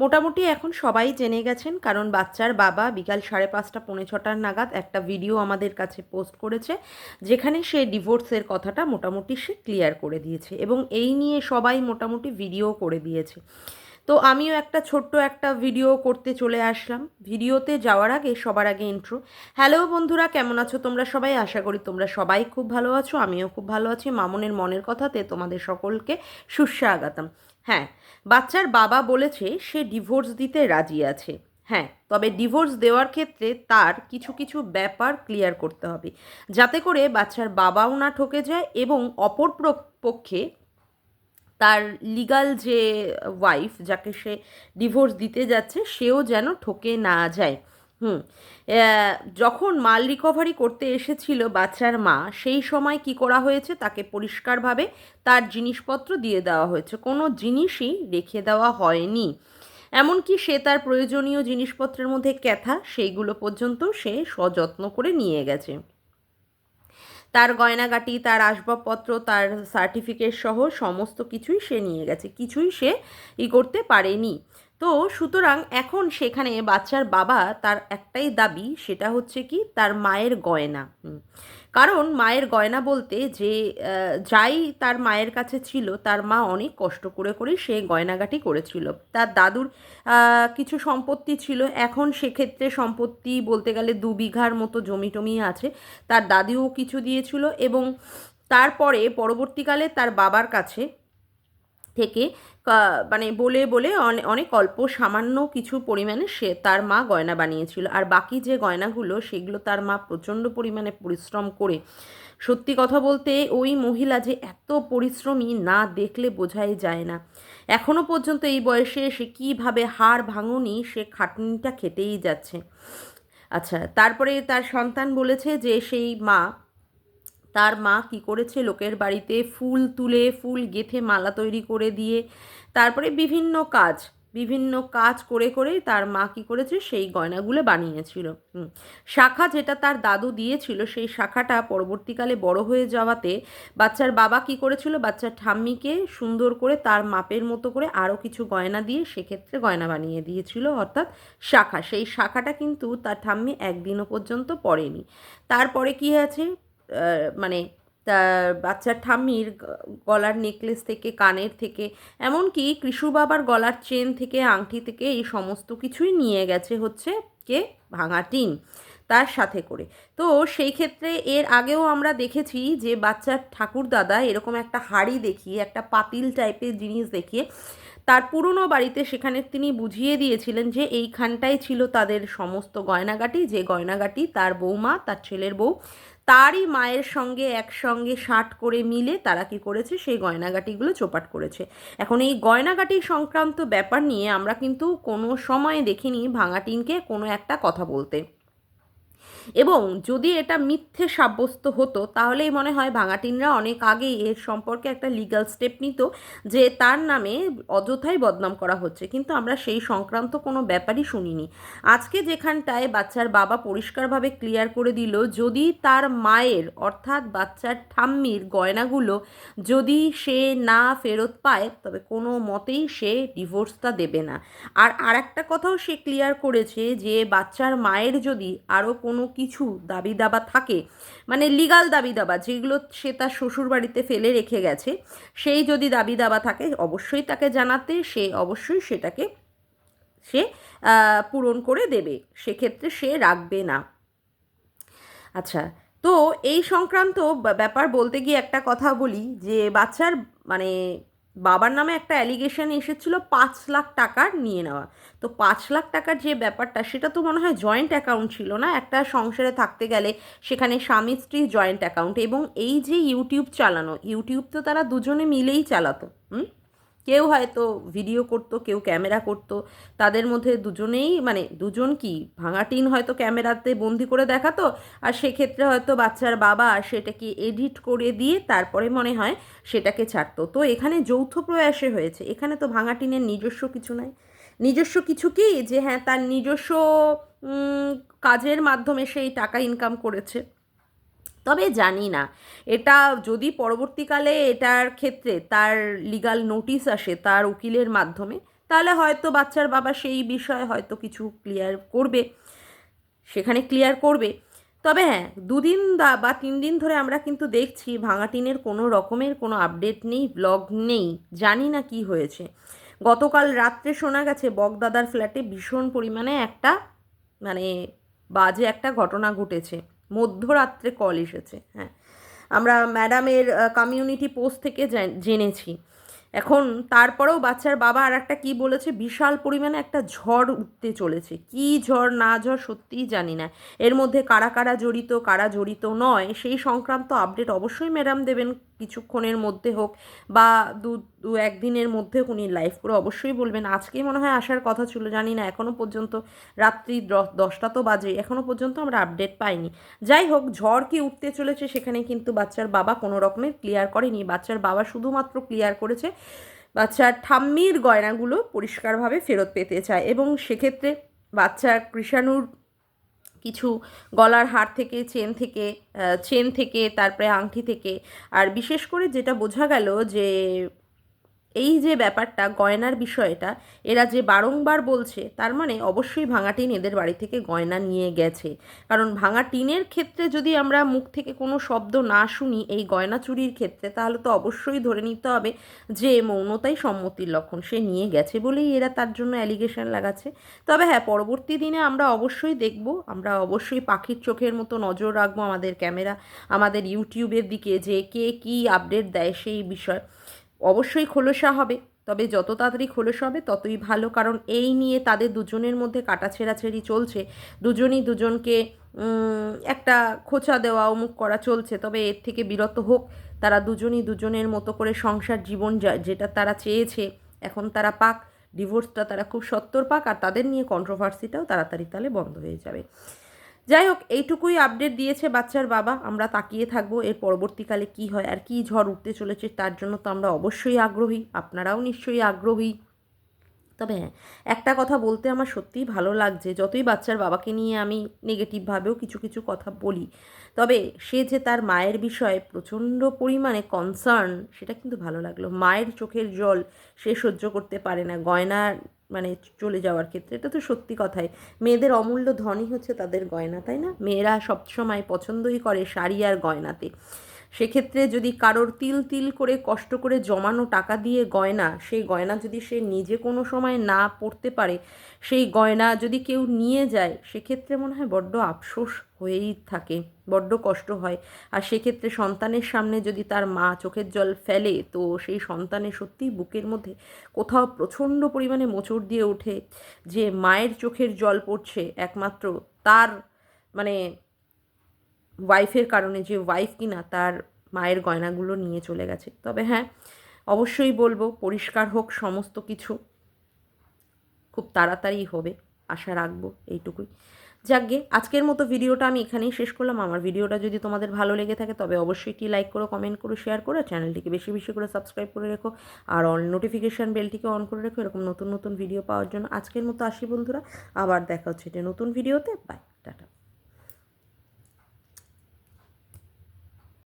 মোটামুটি এখন সবাই জেনে গেছেন, কারণ বাচ্চার বাবা বিকাল সাড়ে পাঁচটা, পৌনে ছটার নাগাদ একটা ভিডিও আমাদের কাছে পোস্ট করেছে, যেখানে সে ডিভোর্সের কথাটা মোটামুটি সে ক্লিয়ার করে দিয়েছে এবং এই নিয়ে সবাই মোটামুটি ভিডিও করে দিয়েছে। তো আমিও একটা ছোট্ট একটা ভিডিও করতে চলে আসলাম। ভিডিওতে যাওয়ার আগে, সবার আগে ইন্ট্রো হ্যালো বন্ধুরা, কেমন আছো তোমরা সবাই? আশা করি তোমরা সবাই খুব ভালো আছো, আমিও খুব ভালো আছি। মামনের মনের কথাতে তোমাদের সকলকে সুস্বাগতম। হ্যাঁ বাচ্চার বাবা বলেছে সে ডিভোর্স দিতে রাজি আছে। হ্যাঁ তবে ডিভোর্স দেওয়ার ক্ষেত্রে তার কিছু কিছু ব্যাপার ক্লিয়ার করতে হবে। যাতে করে বাচ্চার বাবাও না ঠকে যায় এবং অপর প্র- পক্ষে তার লিগাল যে ওয়াইফ যাকে সে ডিভোর্স দিতে যাচ্ছে, সেও যেন ঠকে না যায়। হুম। যখন মাল রিকভারি করতে এসেছিল বাচ্চার মা, সেই সময় কি করা হয়েছে? তাকে পরিষ্কারভাবে তার জিনিসপত্র দিয়ে দেওয়া হয়েছে। কোনো জিনিসই রেখে দেওয়া হয়নি। এমনকি সে তার প্রয়োজনীয় জিনিসপত্রের মধ্যে ক্যাথা, সেইগুলো পর্যন্ত সে সযত্ন করে নিয়ে গেছে। তার গয়নাগাটি, তার আসবাবপত্র, তার সার্টিফিকেট সহ সমস্ত কিছুই সে নিয়ে গেছে। কিছুই সে ই করতে পারেনি। তো সুতরাং এখন সেখানে বাচ্চার বাবা তার একটাই দাবি, সেটা হচ্ছে কি তার মায়ের গয়না। কারণ মায়ের গয়না বলতে যে যাই তার মায়ের কাছে ছিল, তার মা অনেক কষ্ট করে করে সে গয়নাগাটি করেছিল। তার দাদুর কিছু সম্পত্তি ছিল। এখন সেক্ষেত্রে সম্পত্তি বলতে গেলে দু বিঘার মতো জমি টমি আছে। তার দাদিও কিছু দিয়েছিল এবং তারপরে পরবর্তীকালে তার বাবার কাছে থেকে মানে বলে বলে অনেক অল্প সামান্য কিছু পরিমাণে সে তার মা গয়না বানিয়েছিল। আর বাকি যে গয়নাগুলো, সেগুলো তার মা প্রচণ্ড পরিমাণে পরিশ্রম করে। সত্যি কথা বলতে, ওই মহিলা যে এত পরিশ্রমী না দেখলে বোঝাই যায় না। এখনও পর্যন্ত এই বয়সে সে কীভাবে হাড় ভাঙনি, সে খাটনিটা খেতেই যাচ্ছে। আচ্ছা তারপরে তার সন্তান বলেছে যে, সেই মা তার মা কি করেছে? লোকের বাড়িতে ফুল তুলে, ফুল গেঁথে মালা তৈরি করে দিয়ে, তারপরে বিভিন্ন কাজ বিভিন্ন কাজ করে করে তার মা কি করেছে? সেই গয়নাগুলো বানিয়েছিল। শাখা যেটা তার দাদু দিয়েছিল, সেই শাখাটা পরবর্তীকালে বড় হয়ে যাওয়াতে বাচ্চার বাবা কি করেছিল? বাচ্চার ঠাম্মিকে সুন্দর করে তার মাপের মতো করে আরও কিছু গয়না দিয়ে সেক্ষেত্রে গয়না বানিয়ে দিয়েছিল, অর্থাৎ শাখা। সেই শাখাটা কিন্তু তার ঠাম্মি একদিনও পর্যন্ত পড়েনি তারপরে কি আছে মানে তার বাচ্চার ঠাম্মির গলার নেকলেস থেকে, কানের থেকে, এমনকি কৃষু বাবার গলার চেন থেকে, আংটি থেকে এই সমস্ত কিছুই নিয়ে গেছে হচ্ছে কে? ভাঙা টিন তার সাথে করে। তো সেই ক্ষেত্রে এর আগেও আমরা দেখেছি যে বাচ্চার ঠাকুর দাদা এরকম একটা হাড়ি দেখিয়ে, একটা পাতিল টাইপের জিনিস দেখিয়ে তার পুরনো বাড়িতে সেখানে তিনি বুঝিয়ে দিয়েছিলেন যে এইখানটাই ছিল তাদের সমস্ত গয়নাগাটি, যে গয়নাগাটি তার বৌমা, তার ছেলের বউ তারই মায়ের সঙ্গে একসঙ্গে ষাট করে মিলে তারা কি করেছে? সেই গয়নাগাটিগুলো চোপাট করেছে। এখন এই গয়নাগাটি সংক্রান্ত ব্যাপার নিয়ে আমরা কিন্তু কোনো সময় দেখিনি ভাঙাটিনকে কোনো একটা কথা বলতে। এবং যদি এটা মিথ্যে সাব্যস্ত হতো, তাহলেই মনে হয় ভাঙাটিনরা অনেক আগেই এর সম্পর্কে একটা লিগ্যাল স্টেপ নিত যে তার নামে অযথাই বদনাম করা হচ্ছে। কিন্তু আমরা সেই সংক্রান্ত কোনো ব্যাপারই শুনিনি। আজকে যেখানটায় বাচ্চার বাবা পরিষ্কারভাবে ক্লিয়ার করে দিল, যদি তার মায়ের অর্থাৎ বাচ্চার ঠাম্মির গয়নাগুলো যদি সে না ফেরত পায়, তবে কোনো মতেই সে ডিভোর্সটা দেবে না। আর আরেকটা কথাও সে ক্লিয়ার করেছে যে বাচ্চার মায়ের যদি আরও কোনো কিছু দাবি দাবা থাকে মানে লিগাল দাবি দাবা, যেগুলো সে তার শ্বশুর বাড়িতে ফেলে রেখে গেছে, সেই যদি দাবি দাবা থাকে, অবশ্যই তাকে জানাতে, সে অবশ্যই সেটাকে সে পূরণ করে দেবে, সেক্ষেত্রে সে রাখবে না। আচ্ছা তো এই সংক্রান্ত ব্যাপার বলতে গিয়ে একটা কথা বলি, যে বাচ্চার মানে বাবার নামে একটা অ্যালিগেশন এসেছিল পাঁচ লাখ টাকার নিয়ে নেওয়া। তো পাঁচ লাখ টাকার যে ব্যাপারটা, সেটা তো মনে হয় জয়েন্ট অ্যাকাউন্ট ছিল না? একটা সংসারে থাকতে গেলে সেখানে স্বামী স্ত্রী জয়েন্ট অ্যাকাউন্ট এবং এই যে ইউটিউব চালানো ইউটিউব তো তারা দুজনে মিলেই চালাতো, হুম? কেউ হয়তো ভিডিও করতো, কেউ ক্যামেরা করতো। তাদের মধ্যে দুজনেই মানে দুজন কি? ভাঙা টিন হয়তো ক্যামেরাতে বন্দি করে দেখাতো। আর সেক্ষেত্রে হয়তো বাচ্চার বাবা সেটাকে এডিট করে দিয়ে তারপরে মনে হয় সেটাকে ছাড়তো। তো এখানে যৌথ প্রয়াসে হয়েছে। এখানে তো ভাঙা টিনের নিজস্ব কিছু নাই। নিজস্ব কিছু কি? যে হ্যাঁ তার নিজস্ব কাজের মাধ্যমে সেই টাকা ইনকাম করেছে। তবে জানি না। এটা যদি পরবর্তীকালে এটার ক্ষেত্রে তার লিগাল নোটিশ আসে তার উকিলের মাধ্যমে, তাহলে হয়তো বাচ্চার বাবা সেই বিষয়ে হয়তো কিছু ক্লিয়ার করবে, সেখানে ক্লিয়ার করবে। তবে হ্যাঁ দুদিন দা- বা তিন দিন ধরে আমরা কিন্তু দেখছি ভাঙাটিনের কোনো রকমের কোনো আপডেট নেই ব্লগ নেই, জানি না কি হয়েছে। গতকাল রাত্রে শোনা গেছে বগদাদার ফ্ল্যাটে ভীষণ পরিমাণে একটা মানে বাজে একটা ঘটনা ঘটেছে। মধ্যরাত্রে কল এসেছে হ্যাঁ। আমরা ম্যাডামের কমিউনিটি পোস্ট থেকে জেনেছি। এখন তারপরেও বাচ্চার বাবা আর একটা কী বলেছে? বিশাল পরিমাণে একটা ঝড় উঠতে চলেছে। কি ঝড় না ঝড় সত্যিই জানি না। এর মধ্যে কারা কারা জড়িত কারা জড়িত নয়, সেই সংক্রান্ত আপডেট অবশ্যই ম্যাডাম দেবেন। কিছুক্ষণের মধ্যে হোক বা দু দু একদিনের মধ্যে উনি লাইভ করে অবশ্যই বলবেন। আজকেই মনে হয় আসার কথা ছিল, জানি না এখনও পর্যন্ত রাত্রি দশটা তো বাজে এখনও পর্যন্ত আমরা আপডেট পাইনি। যাই হোক, ঝড় কি উঠতে চলেছে সেখানে কিন্তু বাচ্চার বাবা কোনো রকমের ক্লিয়ার করেনি। বাচ্চার বাবা শুধুমাত্র ক্লিয়ার করেছে বাচ্চার ঠাম্মির গয়নাগুলো পরিষ্কারভাবে ফেরত পেতে চায় এবং সেক্ষেত্রে বাচ্চার কৃষাণুর কিছু গলার হার থেকে, চেন থেকে চেন থেকে, তারপরে আংটি থেকে। আর বিশেষ করে যেটা বোঝা গেল যে এই যে ব্যাপারটা, গয়নার বিষয়টা, এরা যে বারংবার বলছে, তার মানে অবশ্যই ভাঙা টিন এদের বাড়ি থেকে গয়না নিয়ে গেছে। কারণ ভাঙা টিনের ক্ষেত্রে যদি আমরা মুখ থেকে কোনো শব্দ না শুনি এই গয়না চুরির ক্ষেত্রে, তাহলে তো অবশ্যই ধরে নিতে হবে যে মৌনতাই সম্মতির লক্ষণ, সে নিয়ে গেছে বলেই এরা তার জন্য অ্যালিগেশন লাগাচ্ছে। তবে হ্যাঁ পরবর্তী দিনে আমরা অবশ্যই দেখব, আমরা অবশ্যই পাখির চোখের মতো নজর রাখব আমাদের ক্যামেরা, আমাদের ইউটিউবের দিকে যে কে কী আপডেট দেয় সেই বিষয়। অবশ্যই খোলসা হবে। তবে যত তাড়াতাড়ি খোলসা হবে, ততই ভালো। কারণ এই নিয়ে তাদের দুজনের মধ্যে কাটা ছেঁড়াছেড়ি চলছে। দুজনই দুজনকে একটা খোঁচা দেওয়া, অমুক করা চলছে। তবে এর থেকে বিরত হোক। তারা দুজনই দুজনের মতো করে সংসার জীবন যেটা তারা চেয়েছে, এখন তারা পাক। ডিভোর্সটা তারা খুব সত্তর পাক। আর তাদের নিয়ে কন্ট্রোভার্সিটাও তাড়াতাড়ি তাহলে বন্ধ হয়ে যাবে। যাই হোক এইটুকুই আপডেট দিয়েছে বাচ্চার বাবা। আমরা তাকিয়ে থাকব এর পরবর্তীকালে কি হয় আর কি ঝড় উঠতে চলেছে, তার জন্য তো আমরা অবশ্যই আগ্রহী। আপনারাও নিশ্চয়ই আগ্রহী। তবে হ্যাঁ একটা কথা বলতে আমার সত্যিই ভালো লাগছে, যতই বাচ্চার বাবাকে নিয়ে আমি নেগেটিভভাবেও কিছু কিছু কথা বলি, তবে সে যে তার মায়ের বিষয়ে প্রচণ্ড পরিমাণে কনসার্ন সেটা কিন্তু ভালো লাগল। মায়ের চোখের জল সে সহ্য করতে পারে না, গয়না মানে চলে যাওয়ার ক্ষেত্রে, এটা তো সত্যি কথাই। মেয়েদের অমূল্য ধনই হচ্ছে তাদের গয়না, তাই না? মেয়েরা সবসময় পছন্দই করে শাড়ি আর গয়নাতে। সেক্ষেত্রে যদি কারোর তিল তিল করে কষ্ট করে জমানো টাকা দিয়ে গয়না, সেই গয়না যদি সে নিজে কোনো সময় না পড়তে পারে, সেই গয়না যদি কেউ নিয়ে যায়, সেক্ষেত্রে মনে হয় বড্ড আফসোস হয়েই থাকে, বড্ড কষ্ট হয়। আর সেক্ষেত্রে সন্তানের সামনে যদি তার মা চোখের জল ফেলে, তো সেই সন্তানের সত্যিই বুকের মধ্যে কোথাও প্রচণ্ড পরিমাণে মোচড় দিয়ে ওঠে যে মায়ের চোখের জল পড়ছে, একমাত্র তার মানে ওয়াইফের কারণে যে ওয়াইফ কিনা তার মায়ের গয়নাগুলো নিয়ে চলে গেছে। তবে হ্যাঁ অবশ্যই বলব পরিষ্কার হোক সমস্ত কিছু, খুব তাড়াতাড়ি হবে, আশা রাখব এইটুকুই। যাকগে, আজকের মতো ভিডিওটা আমি এখানেই শেষ করলাম। আমার ভিডিওটা যদি তোমাদের ভালো লেগে থাকে তবে অবশ্যই একটি লাইক করো কমেন্ট করো শেয়ার করো চ্যানেলটিকে বেশি বেশি করে সাবস্ক্রাইব করে রেখো, আর অল নোটিফিকেশান বেলটিকে অন করে রেখো, এরকম নতুন নতুন ভিডিও পাওয়ার জন্য। আজকের মতো আসি বন্ধুরা, আবার দেখা হচ্ছে এটা নতুন ভিডিওতে বাই টাটা।